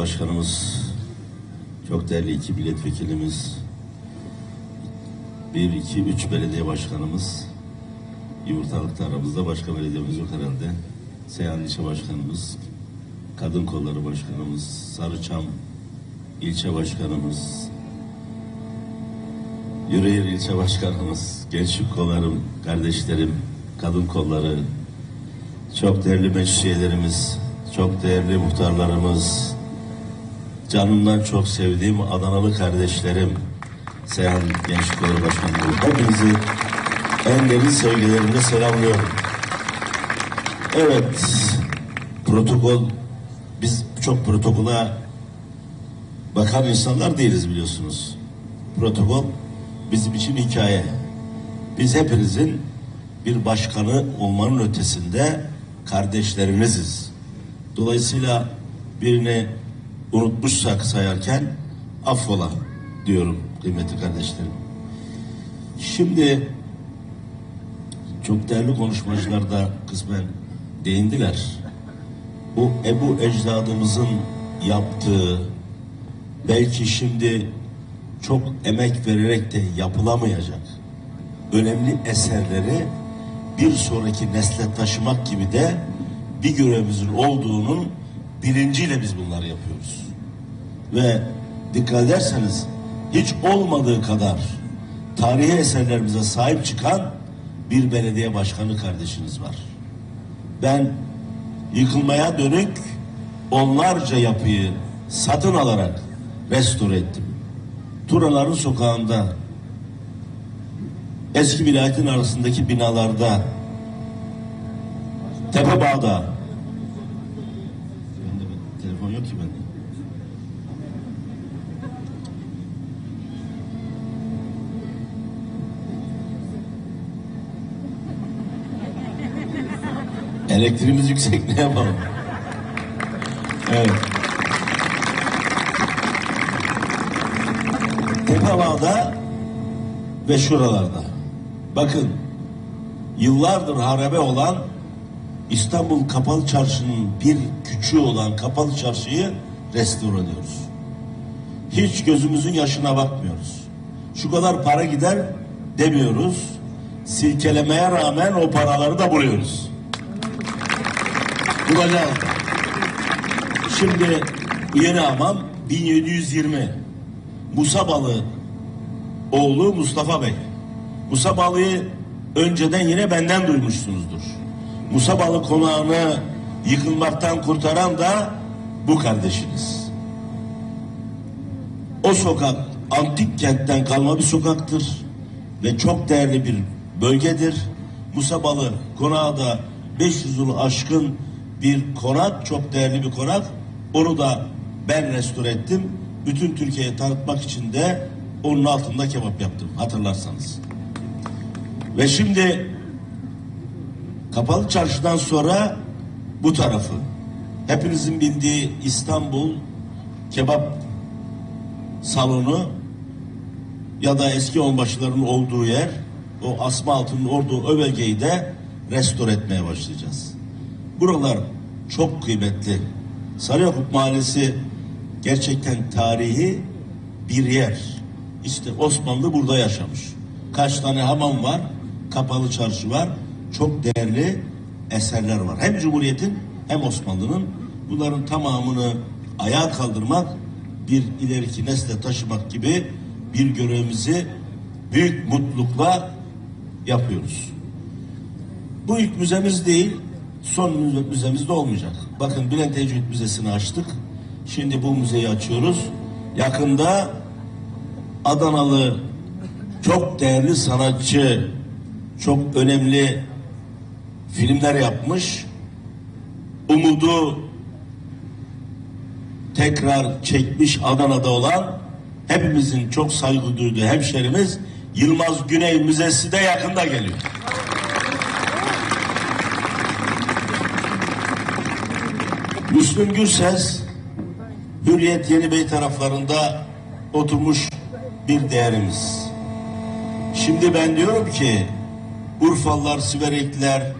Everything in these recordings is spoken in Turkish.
başkanımız, çok değerli iki milletvekilimiz, bir, iki, üç belediye başkanımız, Yumurtalık'ta aramızda başka belediyemiz yok herhalde. Seyhan İlçe Başkanımız, Kadın Kolları Başkanımız, Sarıçam İlçe Başkanımız, Yüreğir İlçe Başkanımız, Gençlik Kollarım, kardeşlerim, Kadın Kolları, çok değerli meclis üyelerimiz, çok değerli muhtarlarımız, canımdan çok sevdiğim Adanalı kardeşlerim, Seyhan Gençlik Kolları Başkanımız, hepinizi en derin sevgilerimle selamlıyorum. Evet, protokol, biz çok protokola bakan insanlar değiliz biliyorsunuz. Protokol bizim için hikaye. Biz hepinizin bir başkanı olmanın ötesinde kardeşleriniziz. Dolayısıyla birini unutmuşsak sayarken affola diyorum kıymetli kardeşlerim. Şimdi çok değerli konuşmacılar da kısmen değindiler. Bu Ebu ecdadımızın yaptığı belki şimdi çok emek vererek de yapılamayacak önemli eserleri bir sonraki nesle taşımak gibi de bir görevimizin olduğunun bilinciyle biz bunları yapıyoruz. Ve dikkat ederseniz hiç olmadığı kadar tarihi eserlerimize sahip çıkan bir belediye başkanı kardeşiniz var. Ben yıkılmaya dönük onlarca yapıyı satın alarak restore ettim. Turaların sokağında eski vilayetin arasındaki binalarda Tepebağ'da ben- ki bende. Elektriğimiz yüksek ne yapalım? Evet. Tepebağ'da ve şuralarda. Bakın yıllardır harabe olan İstanbul Kapalı Çarşı'nın bir küçüğü olan Kapalı Çarşı'yı restore ediyoruz. Hiç gözümüzün yaşına bakmıyoruz. Şu kadar para gider demiyoruz. Silkelemeye rağmen o paraları da buluyoruz. Bulacağız. Şimdi yeni hamam 1720 Musa Balı oğlu Mustafa Bey. Musa Balı'yı önceden yine benden duymuşsunuzdur. Musa Balı konağını yıkılmaktan kurtaran da bu kardeşiniz. O sokak antik kentten kalma bir sokaktır ve çok değerli bir bölgedir. Musa Balı konağı da 500 yılı aşkın bir konak, çok değerli bir konak. Onu da ben restore ettim. Bütün Türkiye'ye tanıtmak için de onun altında kebap yaptım hatırlarsanız. Ve şimdi Kapalı Çarşı'dan sonra bu tarafı. Hepinizin bildiği İstanbul kebap salonu ya da eski onbaşıların olduğu yer o asma altının olduğu o bölgeyi de restore etmeye başlayacağız. Buralar çok kıymetli. Sarıyakup Mahallesi gerçekten tarihi bir yer. İşte Osmanlı burada yaşamış. Kaç tane hamam var, kapalı çarşı var. Çok değerli eserler var. Hem Cumhuriyet'in hem Osmanlı'nın bunların tamamını ayağa kaldırmak, bir ileriki nesle taşımak gibi bir görevimizi büyük mutlulukla yapıyoruz. Bu ilk müzemiz değil, son müze- müzemiz de olmayacak. Bakın Bülent Ecevit Müzesi'ni açtık. Şimdi bu müzeyi açıyoruz. Yakında Adanalı çok değerli sanatçı, çok önemli filmler yapmış. Umudu tekrar çekmiş Adana'da olan hepimizin çok saygı duyduğu hemşerimiz Yılmaz Güney Müzesi de yakında geliyor. Müslüm Gürses Hürriyet Yeni Bey taraflarında oturmuş bir değerimiz. Şimdi ben diyorum ki Urfalılar, Siverekliler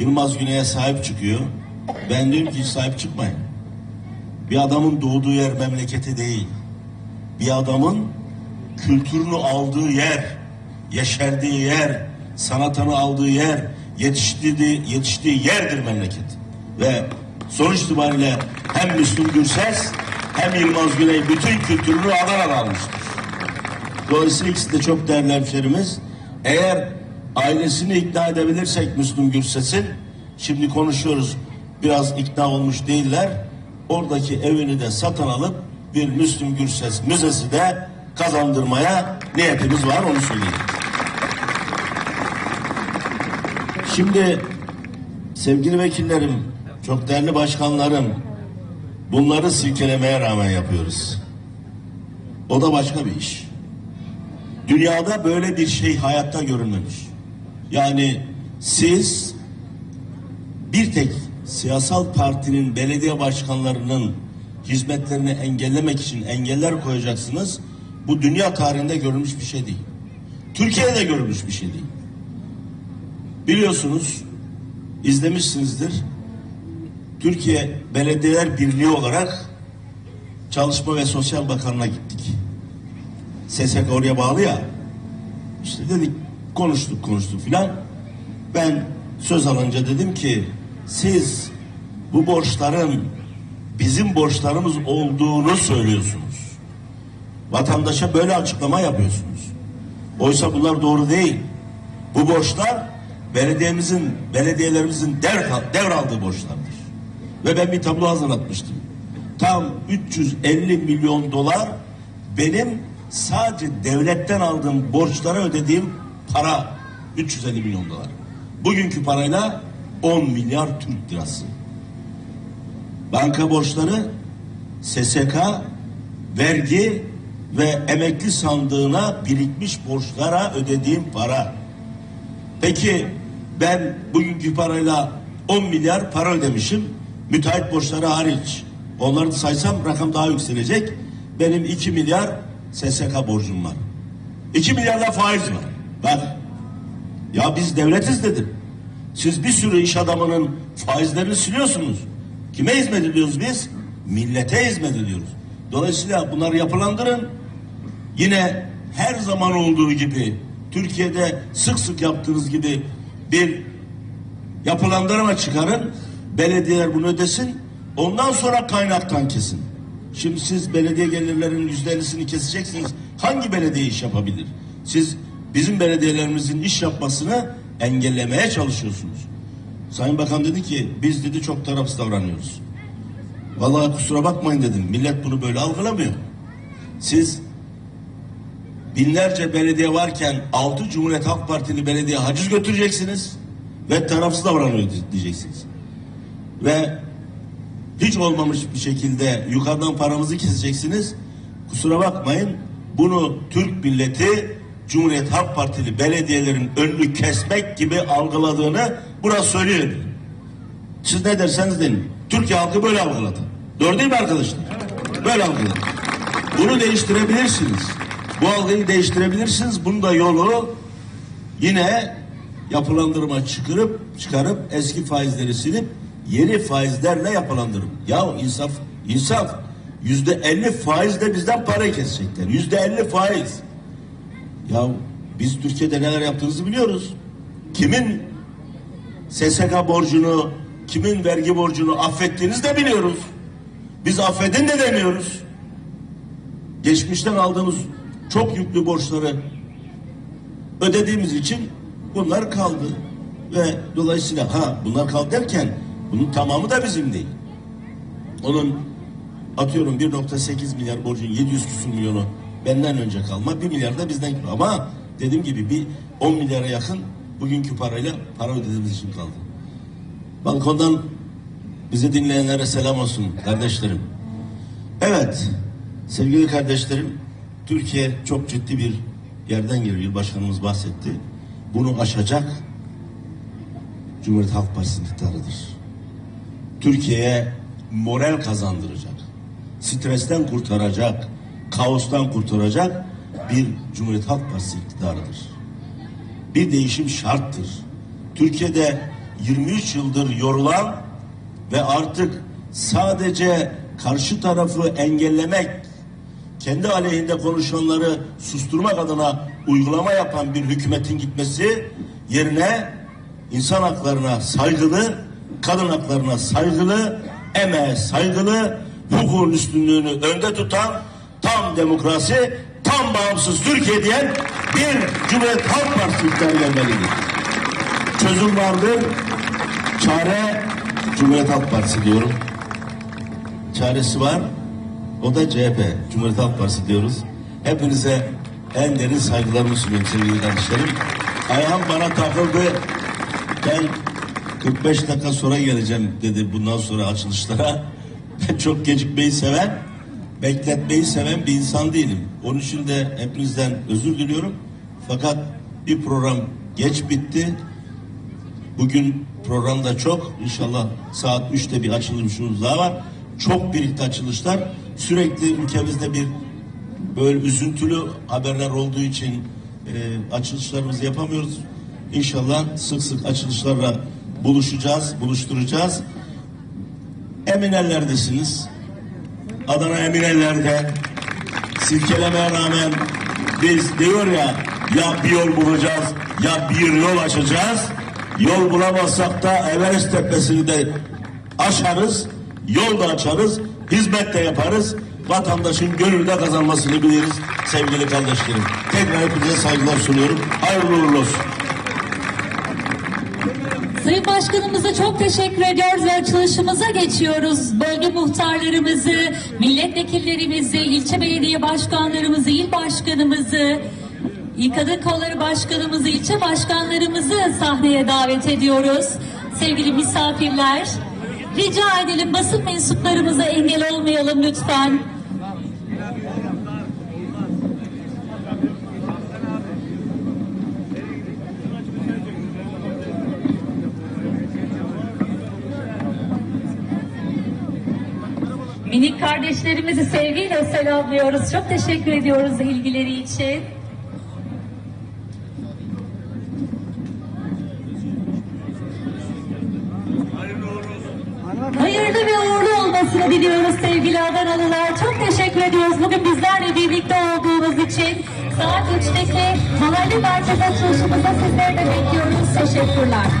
Yılmaz Güney'e sahip çıkıyor. Ben diyorum ki sahip çıkmayın. Bir adamın doğduğu yer memleketi değil. Bir adamın kültürünü aldığı yer, yeşerdiği yer, sanatını aldığı yer, yetiştiği, yetiştiği yerdir memleket. Ve sonuç itibariyle hem Müslüm Gürses hem Yılmaz Güney bütün kültürünü Adana'da almıştır. Dolayısıyla ikisi de çok değerli hemşerimiz. Eğer ailesini ikna edebilirsek Müslüm Gürses'in, şimdi konuşuyoruz biraz ikna olmuş değiller. Oradaki evini de satın alıp bir Müslüm Gürses müzesi de kazandırmaya niyetimiz var onu söyleyeyim. Şimdi sevgili vekillerim, çok değerli başkanlarım, bunları silkelemeye rağmen yapıyoruz. O da başka bir iş. Dünyada böyle bir şey hayatta görülmemiş. Yani siz bir tek siyasal partinin belediye başkanlarının hizmetlerini engellemek için engeller koyacaksınız. Bu dünya tarihinde görülmüş bir şey değil. Türkiye'de görülmüş bir şey değil. Biliyorsunuz, izlemişsinizdir. Türkiye Belediyeler Birliği olarak Çalışma ve Sosyal Bakanlığı'na gittik. SSK oraya bağlı ya. İşte dedik konuştuk konuştuk filan. Ben söz alınca dedim ki siz bu borçların bizim borçlarımız olduğunu söylüyorsunuz. Vatandaşa böyle açıklama yapıyorsunuz. Oysa bunlar doğru değil. Bu borçlar belediyemizin, belediyelerimizin dev, devraldığı borçlardır. Ve ben bir tablo hazırlatmıştım. Tam 350 milyon dolar benim sadece devletten aldığım borçlara ödediğim para 350 milyon dolar. Bugünkü parayla 10 milyar Türk lirası. Banka borçları SSK, vergi ve emekli sandığına birikmiş borçlara ödediğim para. Peki ben bugünkü parayla 10 milyar para ödemişim. Müteahhit borçları hariç. Onları saysam rakam daha yükselecek. Benim 2 milyar SSK borcum var. 2 milyar da faiz var. Bak. Ya biz devletiz dedim. Siz bir sürü iş adamının faizlerini siliyorsunuz. Kime hizmet ediyoruz biz? Millete hizmet ediyoruz. Dolayısıyla bunları yapılandırın. Yine her zaman olduğu gibi Türkiye'de sık sık yaptığınız gibi bir yapılandırma çıkarın. Belediyeler bunu ödesin. Ondan sonra kaynaktan kesin. Şimdi siz belediye gelirlerinin yüzde ellisini keseceksiniz. Hangi belediye iş yapabilir? Siz bizim belediyelerimizin iş yapmasını engellemeye çalışıyorsunuz. Sayın Bakan dedi ki biz dedi çok tarafsız davranıyoruz. Vallahi kusura bakmayın dedim. Millet bunu böyle algılamıyor. Siz binlerce belediye varken altı Cumhuriyet Halk Partili belediye haciz götüreceksiniz ve tarafsız davranıyor diyeceksiniz. Ve hiç olmamış bir şekilde yukarıdan paramızı keseceksiniz. Kusura bakmayın bunu Türk milleti Cumhuriyet Halk Partili belediyelerin önünü kesmek gibi algıladığını burası söylüyor. Siz ne derseniz deyin. Türkiye halkı böyle algıladı. Doğru değil mi arkadaşlar? Böyle algıladı. Bunu değiştirebilirsiniz. Bu algıyı değiştirebilirsiniz. Bunun da yolu yine yapılandırma çıkarıp çıkarıp eski faizleri silip yeni faizlerle yapılandırın. Ya insaf, insaf. Yüzde elli faizle bizden para kesecekler. Yüzde elli faiz. Ya biz Türkiye'de neler yaptığınızı biliyoruz. Kimin SSK borcunu, kimin vergi borcunu affettiğinizi de biliyoruz. Biz affedin de demiyoruz. Geçmişten aldığımız çok yüklü borçları ödediğimiz için bunlar kaldı. Ve dolayısıyla ha bunlar kaldı derken bunun tamamı da bizim değil. Onun atıyorum 1.8 milyar borcun 700 küsur milyonu benden önce kalma 1 milyar da bizden ama dediğim gibi bir 10 milyara yakın bugünkü parayla para ödediğimiz için kaldı. Balkondan bizi dinleyenlere selam olsun kardeşlerim. Evet sevgili kardeşlerim Türkiye çok ciddi bir yerden geliyor. Başkanımız bahsetti. Bunu aşacak Cumhuriyet Halk Partisi'nin iktidarıdır. Türkiye'ye moral kazandıracak, stresten kurtaracak, kaostan kurtaracak bir Cumhuriyet Halk Partisi iktidarıdır. bir değişim şarttır. Türkiye'de 23 yıldır yorulan ve artık sadece karşı tarafı engellemek, kendi aleyhinde konuşanları susturmak adına uygulama yapan bir hükümetin gitmesi yerine insan haklarına saygılı, kadın haklarına saygılı, emeğe saygılı, hukukun üstünlüğünü önde tutan demokrasi, tam bağımsız Türkiye diyen bir Cumhuriyet Halk Partisi iktidar gelmelidir. Çözüm vardır, çare Cumhuriyet Halk Partisi diyorum. Çaresi var, o da CHP, Cumhuriyet Halk Partisi diyoruz. Hepinize en derin saygılarımı sunuyorum sevgili kardeşlerim. Ayağım bana takıldı. Ben 45 dakika sonra geleceğim dedi bundan sonra açılışlara. Ben çok gecikmeyi seven, bekletmeyi seven bir insan değilim. Onun için de hepinizden özür diliyorum. Fakat bir program geç bitti. Bugün programda çok. İnşallah saat 3'te bir açılışımız daha var. Çok birlikte açılışlar. Sürekli ülkemizde bir böyle üzüntülü haberler olduğu için e, açılışlarımızı yapamıyoruz. İnşallah sık sık açılışlarla buluşacağız, buluşturacağız. Eminellerdesiniz. Adana Emineller'de silkelemeye rağmen biz diyor ya ya bir yol bulacağız ya bir yol açacağız. Yol bulamazsak da Everest tepesini de aşarız. Yol da açarız. Hizmet de yaparız. Vatandaşın gönülde kazanmasını biliriz sevgili kardeşlerim. Tekrar hepinize saygılar sunuyorum. Hayırlı uğurlu olsun. Sayın Başkanımıza çok teşekkür ediyoruz ve açılışımıza geçiyoruz. Bölge muhtarlarımızı, milletvekillerimizi, ilçe belediye başkanlarımızı, il başkanımızı, Kadın Kolları Başkanımızı, ilçe başkanlarımızı sahneye davet ediyoruz. Sevgili misafirler, rica edelim basın mensuplarımıza engel olmayalım lütfen. Kardeşlerimizi sevgiyle selamlıyoruz. Çok teşekkür ediyoruz ilgileri için. Hayırlı ve uğurlu olmasını diliyoruz sevgili Adanalılar. Çok teşekkür ediyoruz bugün bizlerle birlikte olduğunuz için. Saat 3'teki mahalle merkez açılışımızda sizleri de bekliyoruz. Teşekkürler.